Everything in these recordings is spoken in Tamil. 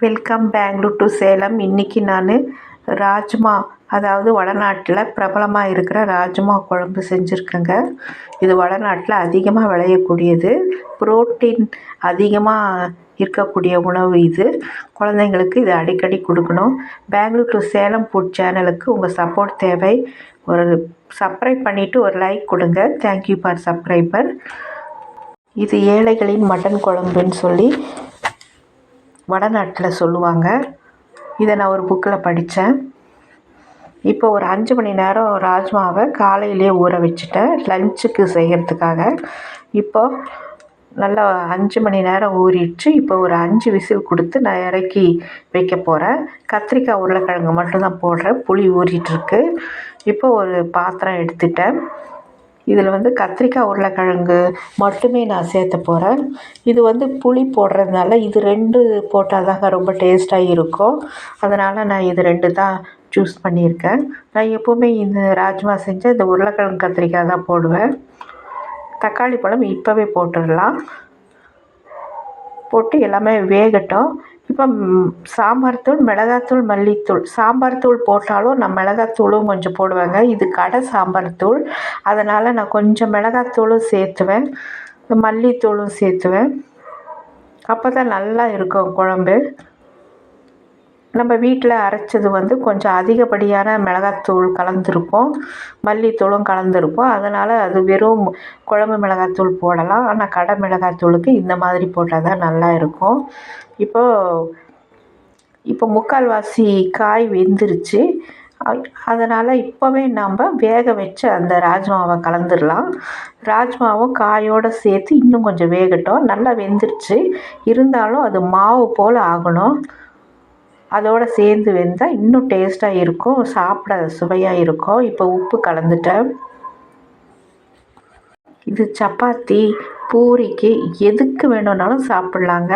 வெல்கம் பெங்களூர் டு சேலம் இன்றைக்கி நான் ராஜ்மா அதாவது வடநாட்டில் பிரபலமாக இருக்கிற ராஜ்மா குழம்பு செஞ்சுருக்கேங்க. இது வடநாட்டில் அதிகமாக விளையக்கூடியது. புரோட்டீன் அதிகமாக இருக்கக்கூடிய உணவு இது. குழந்தைங்களுக்கு இது அடிக்கடி கொடுக்கணும். பெங்களூர் டு சேலம் ஃபுட் சேனலுக்கு உங்கள் சப்போர்ட் தேவை. ஒரு சப்ஸ்கிரைப் பண்ணிவிட்டு ஒரு லைக் கொடுங்க. தேங்க்யூ ஃபார் சப்ஸ்கிரைபர் இது ஏழைகளின் மட்டன் குழம்புன்னு சொல்லி வடநாட்டில் சொல்லுவாங்க. இதை நான் ஒரு புக்கில் படித்தேன் இப்போ ஒரு அஞ்சு மணி நேரம் ராஜ்மாவை காலையிலே ஊற வச்சுட்டேன். லஞ்சுக்கு செய்கிறதுக்காக இப்போ நல்லா அஞ்சு மணி நேரம் ஊறிடுச்சு. இப்போ ஒரு அஞ்சு விசில் கொடுத்து நான் இறக்கி வைக்க போகிறேன் கத்திரிக்காய் உருளைக்கிழங்கு மட்டும்தான் போடுறேன். புளி ஊறிட்டுருக்கு இப்போ ஒரு பாத்திரம் எடுத்துட்டேன். இதில் வந்து கத்திரிக்காய் உருளைக்கிழங்கு மட்டுமே நான் சேர்த்த போகிறேன் இது வந்து புளி போடுறதுனால இது ரெண்டு போட்டால் தாங்க ரொம்ப டேஸ்ட்டாக இருக்கும். அதனால் நான் இது ரெண்டு தான் சூஸ் பண்ணியிருக்கேன். நான் எப்போவுமே இந்த ராஜ்மா செஞ்சால் இந்த உருளைக்கிழங்கு கத்திரிக்காய் தான் போடுவேன். தக்காளி பழம் இப்போவே போட்டுடலாம். போட்டு எல்லாமே வேகட்டும். இப்போ சாம்பார் தூள் மிளகாத்தூள் மல்லித்தூள். சாம்பார் தூள் போட்டாலும் நான் மிளகாத்தூளும் கொஞ்சம் போடுவேங்க. இது கடை சாம்பார் தூள். அதனால் நான் கொஞ்சம் மிளகாத்தூளும் சேர்த்துவேன். மல்லித்தூளும் சேர்த்துவேன். அப்போ தான் நல்லா இருக்கும் குழம்பு. நம்ம வீட்டில் அரைச்சது வந்து கொஞ்சம் அதிகப்படியான மிளகாத்தூள் கலந்துருப்போம். மல்லித்தூளும் கலந்துருப்போம். அதனால் அது வெறும் குழம்பு மிளகாத்தூள் போடலாம். ஆனால் கடை மிளகாத்தூளுக்கு இந்த மாதிரி போட்டால் தான் நல்லா இருக்கும். இப்போது இப்போ முக்கால்வாசி காய் வெந்துருச்சு. அதனால் இப்போவே நாம் வேக வச்ச அந்த ராஜ்மாவை கலந்துடலாம் ராஜ்மாவும் காயோடு சேர்த்து இன்னும் கொஞ்சம் வேகட்டும். நல்லா வெந்துருச்சு. இருந்தாலும் அது மாவு போல் ஆகணும். அதோடு சேர்ந்து வெந்தால் இன்னும் டேஸ்ட்டாக இருக்கும். சாப்பிட சுவையாக இருக்கும். இப்போ உப்பு கலந்துட்டேன். இது சப்பாத்தி பூரிக்கு எதுக்கு வேணும்னாலும் சாப்பிட்லாங்க.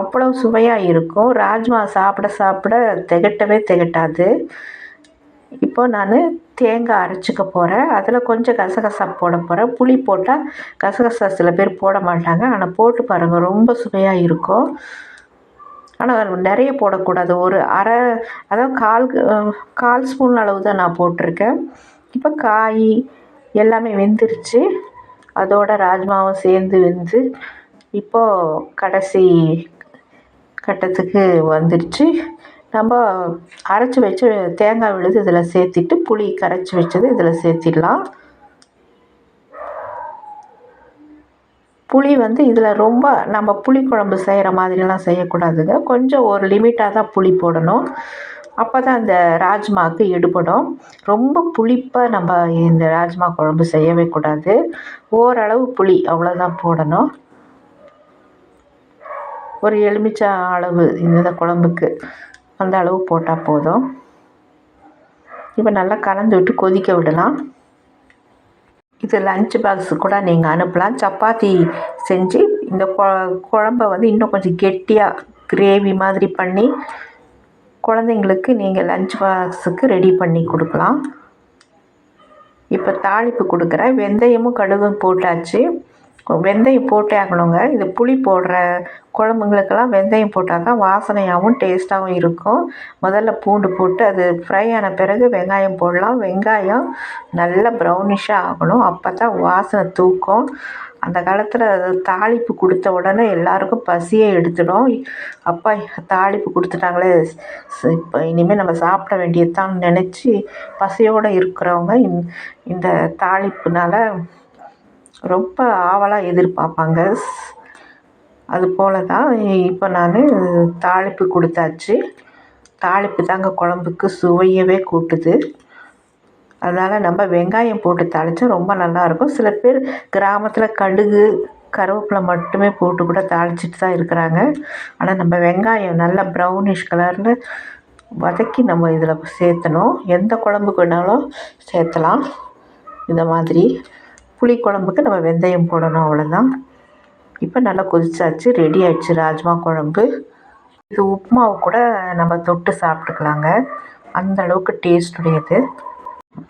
அவ்வளோ சுவையாக இருக்கும். ராஜ்மா சாப்பிட சாப்பிட திகட்டவே திகட்டாது. இப்போ நான் தேங்காய் அரைச்சிக்க போகிறேன் அதில் கொஞ்சம் கசகசா போட போகிறேன் புளி போட்டால் கசகசா சில பேர் போட மாட்டாங்க. ஆனால் போட்டு பாருங்கள் ரொம்ப சுவையாக இருக்கும். ஆனால் நிறைய போடக்கூடாது. ஒரு அரை அதாவது கால் கால் ஸ்பூன் அளவு தான் நான் போட்டிருக்கேன். இப்போ காய் எல்லாமே வெந்துருச்சு. அதோட ராஜ்மாவும் சேர்ந்து வெந்து இப்போது கடைசி கட்டத்துக்கு வந்துடுச்சு நம்ம அரைச்சி வச்சு தேங்காய் விழுது இதில் சேர்த்திட்டு புளி கரைச்சி வச்சது இதில் சேர்த்திடலாம். புளி வந்து இதில் ரொம்ப நம்ம புளிக்குழம்பு செய்கிற மாதிரிலாம் செய்யக்கூடாதுங்க. கொஞ்சம் ஒரு லிமிட்டாக தான் புளி போடணும். அப்போ தான் இந்த ராஜ்மாவுக்கு எடுபடும் ரொம்ப புளிப்பாக நம்ம இந்த ராஜ்மா குழம்பு செய்யவே கூடாது. ஓரளவு புளி அவ்வளோதான் போடணும். ஒரு எலுமிச்சை அளவு இந்த குழம்புக்கு அந்த அளவு போட்டால் போதும். இப்போ நல்லா கலந்து விட்டு கொதிக்க விடலாம். இது லஞ்ச் பாக்ஸு கூட நீங்கள் அனுப்பலாம். சப்பாத்தி செஞ்சு இந்த கொ குழம்ப வந்து இன்னும் கொஞ்சம் கெட்டியாக கிரேவி மாதிரி பண்ணி குழந்தைங்களுக்கு நீங்கள் லஞ்ச் பாக்ஸுக்கு ரெடி பண்ணி கொடுக்கலாம். இப்போ தாளிப்பு கொடுக்குறேன். வெந்தயமும் கடுகும் போட்டாச்சு. வெந்தயம் போட்டே ஆகணுங்க இது புளி போடுற குழம்புங்களுக்கெல்லாம் வெந்தயம் போட்டால் தான் வாசனையாகவும் டேஸ்ட்டாகவும் இருக்கும். முதல்ல பூண்டு போட்டு அது ஃப்ரை ஆன பிறகு வெங்காயம் போடலாம். வெங்காயம் நல்லா ப்ரௌனிஷாக ஆகணும். அப்போ தான் வாசனை தூக்கும். அந்த காலத்தில் தாளிப்பு கொடுத்த உடனே எல்லாருக்கும் பசியே எடுத்துடும். அப்பா தாளிப்பு கொடுத்துட்டாங்களே. இப்போ இனிமேல் நம்ம சாப்பிட வேண்டியதுதான் நினச்சி பசியோடு இருக்கிறவங்க இந்த தாளிப்புனால் ரொம்ப ஆவலாக எதிர்பார்ப்பாங்க. அது போல் தான் இப்போ நான் தாளிப்பு கொடுத்தாச்சு. தாளிப்பு தாங்க குழம்புக்கு சுவையவே கூட்டுது. அதனால் நம்ம வெங்காயம் போட்டு தாளித்தா ரொம்ப நல்லாயிருக்கும். சில பேர் கிராமத்தில் கடுகு கருவேப்பிலை மட்டுமே போட்டு கூட தாளிச்சிட்டு தான் இருக்கிறாங்க. ஆனால் நம்ம வெங்காயம் நல்லா ப்ரௌனிஷ் கலரில் வதக்கி நம்ம இதில் சேர்த்தணும். எந்த குழம்புக்கு வேணாலும் சேர்த்தலாம். இந்த மாதிரி. புளி குழம்புக்கு நம்ம வெந்தயம் போடணும் அவ்வளோதான் இப்போ நல்லா கொதிச்சாச்சு ரெடி ஆயிடுச்சு ராஜ்மா குழம்பு. இது உப்புமாவை கூட நம்ம தொட்டு சாப்பிட்டுக்கலாங்க. அந்த அளவுக்கு டேஸ்ட் உடையது.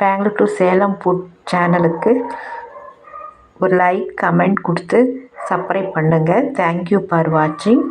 பெங்களூர் டு சேலம் ஃபுட் சேனலுக்கு ஒரு லைக் கமெண்ட் கொடுத்து சப்ஸ்கிரைப் பண்ணுங்கள் தேங்க்யூ ஃபார் வாட்சிங்